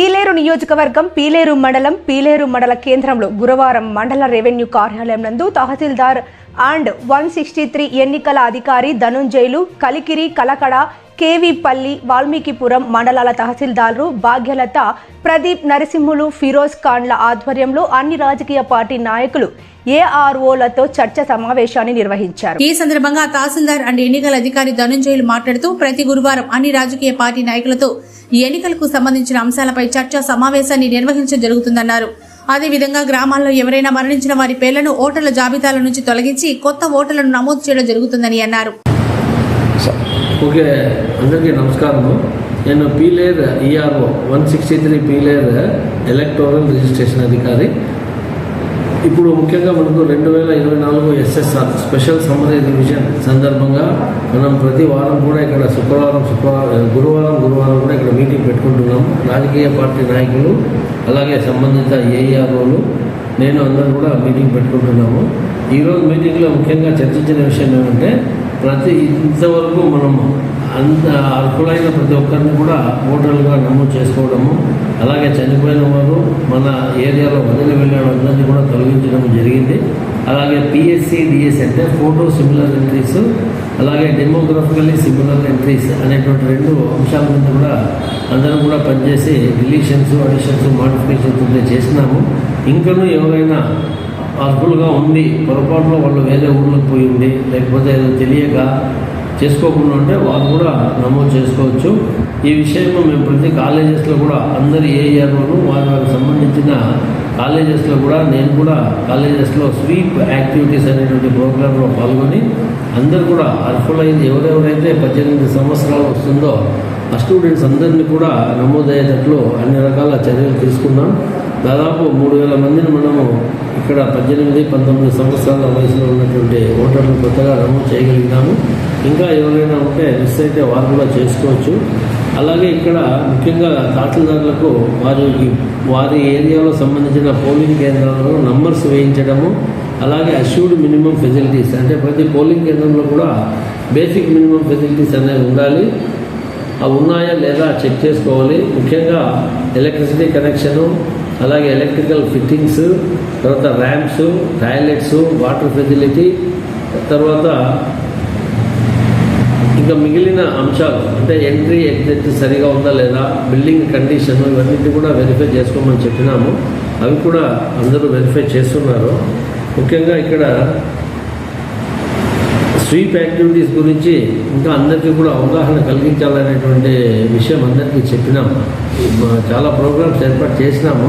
పీలేరు నియోజకవర్గం పీలేరు మండలం పీలేరు మండల కేంద్రంలో గురువారం మండల రెవెన్యూ కార్యాలయం నందు tahsildar and one sixty three ఎన్నికల అధికారి ధనుంజయులు కలికిరి కలకడ కేవీపల్లి వాల్మీకిపురం మండలాల తహసీల్దార్లు భాగ్యలత ప్రదీప్ నరసింహులు ఫిరోజ్ ఖాన్ల ఆధ్వర్యంలో అన్ని రాజకీయ పార్టీ నాయకులు ఏఆర్ఓలతో చర్చ సమావేశాన్ని నిర్వహించారు. ఈ సందర్భంగా తహసీల్దార్ అండ్ ఎన్నికల అధికారి ధనుంజయులు మాట్లాడుతూ ప్రతి గురువారం అన్ని రాజకీయ పార్టీ నాయకులతో ఎన్నికలకు సంబంధించిన అంశాలపై చర్చ సమావేశాన్ని నిర్వహించడం జరుగుతుందన్నారు. అదేవిధంగా గ్రామాల్లో ఎవరైనా మరణించిన వారి పేర్లను ఓటర్ల జాబితాల నుంచి తొలగించి కొత్త ఓటర్లను నమోదు చేయడం జరుగుతుందని అన్నారు. ఓకే అందరికీ నమస్కారము. నేను Pileru ERO one sixty three Pileru electoral registration అధికారి. ఇప్పుడు ముఖ్యంగా మనకు రెండు వేల ఇరవై నాలుగు ఎస్ఎస్ఆర్ స్పెషల్ సమ్మర్ రివిజన్ సందర్భంగా మనం ప్రతి వారం కూడా ఇక్కడ శుక్రవారం శుక్రవారం గురువారం గురువారం కూడా ఇక్కడ రాజకీయ పార్టీ నాయకులు అలాగే సంబంధిత ఏఈఆర్ఓలు నేను అందరూ కూడా మీటింగ్ పెట్టుకుంటున్నాము. ఈరోజు మీటింగ్లో ముఖ్యంగా చర్చించిన విషయం ఏమంటే ప్రతి ఇంతవరకు మనం అంత అర్హులైన ప్రతి ఒక్కరిని కూడా ఓటర్లుగా నమోదు చేసుకోవడము అలాగే చనిపోయిన వారు మన ఏరియాలో వదిలి వెళ్ళడం అందరినీ కూడా తొలగించడం జరిగింది. అలాగే పిఎస్సి డిఎస్ అంటే ఫోటో సిమిలర్ ఎంట్రీస్ అలాగే డెమోగ్రఫికల్లీ సిమిలర్ ఎంట్రీస్ అనేటువంటి రెండు అంశాల మీద కూడా అందరం కూడా పనిచేసి డిలీషన్స్ అడిషన్స్ మాడిఫికేషన్స్ ఉంటే చేసినాము. ఇంకనూ ఎవరైనా అర్హులుగా ఉంది పొరపాటులో వాళ్ళు వేరే ఊళ్ళకి పోయి ఉండి లేకపోతే ఏదో తెలియక చేసుకోకుండా ఉంటే వాళ్ళు కూడా నమోదు చేసుకోవచ్చు. ఈ విషయంలో మేము ప్రతి కాలేజెస్లో కూడా అందరి ఏ ఇయర్లోనూ వారి వారికి సంబంధించిన కాలేజెస్లో కూడా నేను కూడా కాలేజెస్లో స్వీప్ యాక్టివిటీస్ అనేటువంటి ప్రోగ్రాంలో పాల్గొని అందరు కూడా అర్హులైంది ఎవరెవరైతే పద్దెనిమిది సంవత్సరాలు వస్తుందో ఆ స్టూడెంట్స్ అందరినీ కూడా నమోదయ్యేటట్లు అన్ని రకాల చర్యలు తీసుకున్నాం. దాదాపు మూడు వేల మందిని మనము ఇక్కడ పద్దెనిమిది పంతొమ్మిది సంవత్సరాల వయసులో ఉన్నటువంటి ఓటర్లు కొత్తగా నమోదు చేయగలిగినాము. ఇంకా ఎవరైనా ఉంటే మిస్ అయితే వారు కూడా చేసుకోవచ్చు. అలాగే ఇక్కడ ముఖ్యంగా తహసీల్దారులకు వారి వారి ఏరియాలో సంబంధించిన పోలింగ్ కేంద్రాలలో నంబర్స్ వేయించడము అలాగే అష్యూర్డ్ మినిమం ఫెసిలిటీస్ అంటే ప్రతి పోలింగ్ కేంద్రంలో కూడా బేసిక్ మినిమం ఫెసిలిటీస్ అనేవి ఉండాలి. అవి ఉన్నాయా లేదా చెక్ చేసుకోవాలి. ముఖ్యంగా ఎలక్ట్రిసిటీ కనెక్షను అలాగే ఎలక్ట్రికల్ ఫిట్టింగ్స్ తర్వాత ర్యాంప్స్ టాయిలెట్స్ వాటర్ ఫెసిలిటీ తర్వాత ఇంకా మిగిలిన అంశాలు అంటే ఎంట్రీ ఎగ్జిట్ సరిగా ఉందా లేదా బిల్డింగ్ కండిషన్ ఇవన్నీ కూడా వెరిఫై చేసుకోమని చెప్పినాము. అవి కూడా అందరూ వెరిఫై చేస్తున్నారు. ముఖ్యంగా ఇక్కడ స్వీప్ యాక్టివిటీస్ గురించి ఇంకా అందరికీ కూడా అవగాహన కలిగించాలనేటువంటి విషయం అందరికీ చెప్పినాము. చాలా ప్రోగ్రామ్స్ ఏర్పాటు చేసినాము.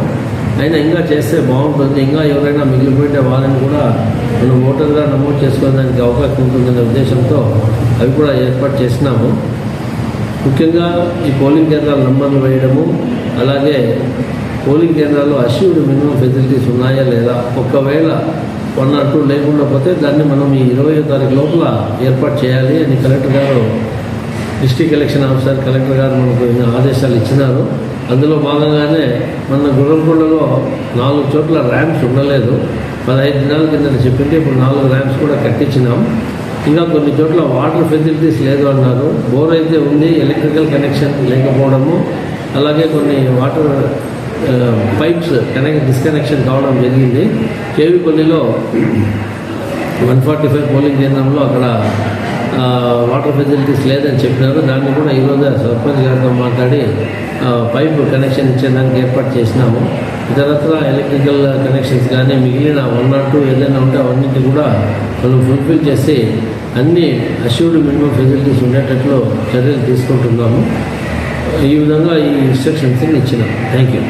అయినా ఇంకా చేస్తే బాగుంటుంది. ఇంకా ఎవరైనా మిగిలిపోయిన వాళ్ళని కూడా మనం ఓటర్గా నమోదు చేసుకోవడానికి అవకాశం ఉంటుందనే ఉద్దేశంతో అవి కూడా ఏర్పాటు చేసినాము. ముఖ్యంగా ఈ పోలింగ్ కేంద్రాల నంబర్లు వేయడము అలాగే పోలింగ్ కేంద్రాల్లో అష్యూర్డ్ మినిమం ఫెసిలిటీస్ ఉన్నాయా లేదా ఒకవేళ వన్ ఆర్ టూ లేకుండా పోతే దాన్ని మనం ఈ ఇరవై తారీఖు లోపల ఏర్పాటు చేయాలి అని కలెక్టర్ గారు డిస్ట్రిక్ట్ ఎలక్షన్ ఆఫీసర్ కలెక్టర్ గారు మనకు ఆదేశాలు ఇచ్చినారు. అందులో భాగంగానే మన గుర్రంకొండలో నాలుగు చోట్ల ర్యాంప్స్ ఉండలేదు. పదహైదు దినాల కింద చెప్పింటే ఇప్పుడు నాలుగు ర్యాంప్స్ కూడా కట్టించినాం. ఇంకా కొన్ని చోట్ల వాటర్ ఫెసిలిటీస్ లేదు అన్నారు. బోర్ అయితే ఉంది ఎలక్ట్రికల్ కనెక్షన్ లేకపోవడము అలాగే కొన్ని వాటర్ పైప్స్ కనెక్ట్ డిస్కనెక్షన్ కావడం జరిగింది. కేవీపల్లిలో వన్ ఫార్టీ ఫైవ్ పోలింగ్ కేంద్రంలో అక్కడ వాటర్ ఫెసిలిటీస్ లేదని చెప్పినారు. దాన్ని కూడా ఈరోజు సర్పంచ్ గారితో మాట్లాడి పైప్ కనెక్షన్ ఇచ్చేదానికి ఏర్పాటు చేసినాము. ఇతరత్ర ఎలక్ట్రికల్ కనెక్షన్స్ కానీ మిగిలిన వన్ నాట్ టూ ఏదైనా ఉంటే అవన్నింటి కూడా మనం ఫుల్ఫిల్ చేసి అన్ని అష్యూర్డ్ మినిమం ఫెసిలిటీస్ ఉండేటట్లు చర్యలు తీసుకుంటున్నాము. ఈ విధంగా ఈ ఇన్స్ట్రక్షన్స్ ఇచ్చినాం. Thank you